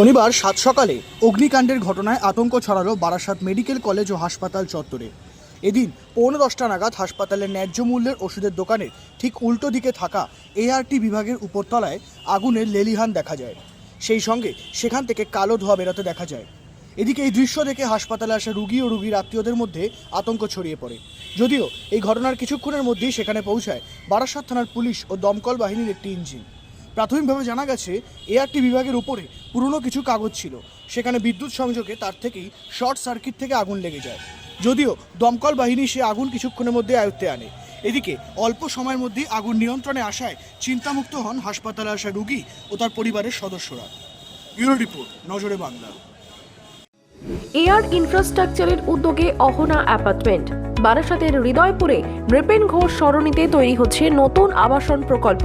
শনিবার সাত সকালে অগ্নিকাণ্ডের ঘটনায় আতঙ্ক ছড়ালো বারাসাত মেডিকেল কলেজ ও হাসপাতাল চত্বরে। এদিন পৌনে দশটা নাগাদ হাসপাতালের ন্যায্য মূল্যের ওষুধের দোকানের ঠিক উল্টো দিকে থাকা এআরটি বিভাগের উপরতলায় আগুনের লেলিহান দেখা যায়। সেই সঙ্গে সেখান থেকে কালো ধোঁয়া বেরোতে দেখা যায়। এদিকে এই দৃশ্য দেখে হাসপাতালে আসা রুগী ও রুগীর আত্মীয়দের মধ্যে আতঙ্ক ছড়িয়ে পড়ে। যদিও এই ঘটনার কিছুক্ষণের মধ্যেই সেখানে পৌঁছায় বারাসাত থানার পুলিশ ও দমকল বাহিনীর একটি ইঞ্জিন। প্রাথমিকভাবে জানা গেছে এআরটি বিভাগের উপরে পুরনো কিছু কাগজ ছিল। সেখানে বিদ্যুৎ সংযোগে তার থেকেই শর্ট সার্কিট থেকে আগুন লেগে যায়। যদিও দমকল বাহিনী সে আগুন কিছুক্ষণের মধ্যে আয়ত্তে আনে। এদিকে অল্প সময়ের মধ্যেই আগুন নিয়ন্ত্রণে আসায় চিন্তামুক্ত হন হাসপাতালে আসা রুগী ও তার পরিবারের সদস্যরা। ব্যুরো রিপোর্ট, নজরে বাংলা। এয়ার ইনফ্রাস্ট্রাকচারের উদ্যোগে অহনা অ্যাপার্টমেন্ট। বারাসাতের হৃদয়পুরে নৃপেন ঘোষ সরণিতে তৈরি হচ্ছে নতুন আবাসন প্রকল্প।